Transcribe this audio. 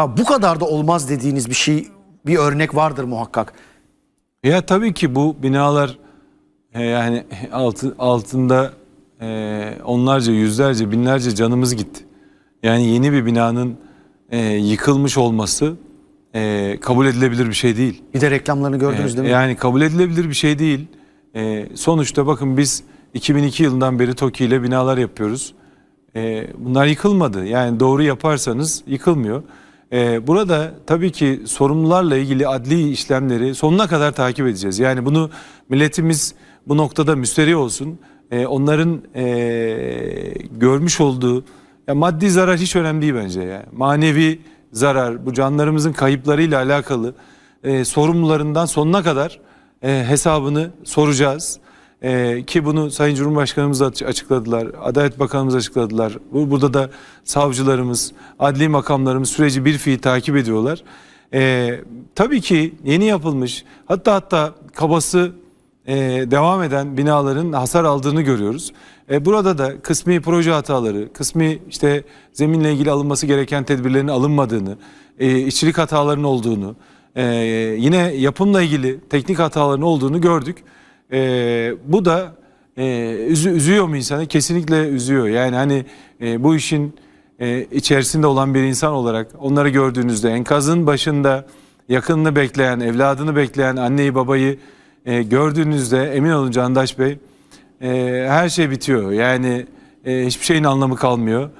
Ya bu kadar da olmaz dediğiniz bir şey, bir örnek vardır muhakkak. Ya tabii ki bu binalar e, yani altı, altında e, onlarca, yüzlerce, binlerce canımız gitti. Yani yeni bir binanın e, yıkılmış olması e, kabul edilebilir bir şey değil. Bir de reklamlarını gördünüz E, değil mi? Yani kabul edilebilir bir şey değil. E, sonuçta bakın biz 2002 yılından beri TOKİ ile binalar yapıyoruz. E, bunlar yıkılmadı. Yani doğru yaparsanız yıkılmıyor. E, burada tabii ki sorumlularla ilgili adli işlemleri sonuna kadar takip edeceğiz. Yani bunu milletimiz bu noktada müsterih olsun. E, onların e, görmüş olduğu ya maddi zarar hiç önemli değil bence. Yani. Manevi zarar, bu canlarımızın kayıplarıyla alakalı e, sorumlularından sonuna kadar hesabını soracağız. E, ki bunu Sayın Cumhurbaşkanımız açıkladılar, Adalet Bakanımız açıkladılar. Bu, burada da savcılarımız, adli makamlarımız süreci bir fiil takip ediyorlar. E, tabii ki yeni yapılmış, hatta hatta kabası e, devam eden binaların hasar aldığını görüyoruz. E, burada da kısmi proje hataları, kısmi işte zeminle ilgili alınması gereken tedbirlerin alınmadığını, e, işçilik hatalarının olduğunu, e, yine yapımla ilgili teknik hataların olduğunu gördük. E, bu da e, üzü- üzüyor mu insanı? Kesinlikle üzüyor. Yani hani e, bu işin e, içerisinde olan bir insan olarak onları gördüğünüzde enkazın başında yakınını bekleyen, evladını bekleyen anneyi babayı e, gördüğünüzde emin olun Candaş Bey e, her şey bitiyor. Yani e, hiçbir şeyin anlamı kalmıyor.